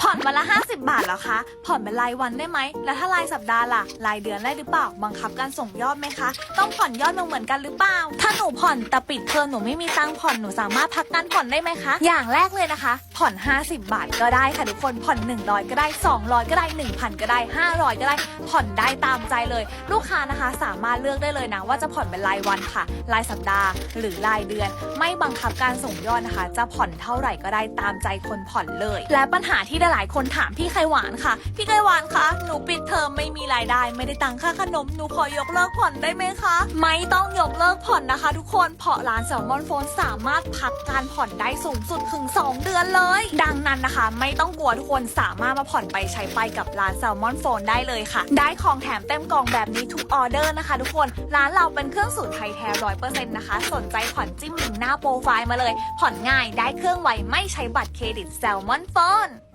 ผ่อนวันละ 50 บาทเหรอคะ ผ่อนเป็นรายวันได้ไหม แล้วถ้ารายสัปดาห์ล่ะ รายเดือนได้หรือเปล่า บังคับการส่งยอดไหมคะ ต้องผ่อนยอดมาเหมือนกันหรือเปล่า ถ้าหนูผ่อนแต่ปิดเทอมหนูไม่มีตังค์ผ่อน หนูสามารถพักการผ่อนได้ไหมคะ อย่างแรกเลยนะคะ ผ่อน 50 บาทก็ได้ค่ะทุกคนผ่อน 100 ก็ได้ 200 ก็ได้ 1,000 ก็ได้ 500 ก็ได้ ผ่อนได้ตามใจเลย ลูกค้านะคะสามารถเลือกได้เลยนะว่าจะผ่อนเป็นรายวันค่ะ รายสัปดาห์ หรือรายเดือน ไม่บังคับการส่งยอดนะคะ จะผ่อนเท่าไหร่ก็ได้ตามใจคนผ่อนเลย และปัญหาที่หลายคนถามพี่ไขหวานค่ะ พี่ไขหวานคะหนูปิดเทอมไม่มีรายได้ ไม่ได้ตังค่าขนมหนูขอยกเลิกผ่อนได้ไหมคะไม่ต้องยกเลิกผ่อนนะคะ ทุกคนเพราะร้านแซลมอนโฟนสามารถพักการผ่อนได้สูงสุดถึง 2 เดือนเลยดังนั้นนะคะ ไม่ต้องกลัวทุกคนสามารถมาผ่อนไปใช้ไปกับร้านแซลมอนโฟนได้เลยค่ะ ได้ของแถมเต็มกล่องแบบนี้ทุกออเดอร์นะคะ ทุกคนร้านเราเป็นเครื่องสูตรไทยแท้ร้อยเปอร์เซ็นต์นะคะ สนใจผ่อนจิ้มลิงก์หน้าโปรไฟล์มาเลย ผ่อนง่ายได้เครื่องไวไม่ใช้บัตรเครดิตแซลมอนโฟน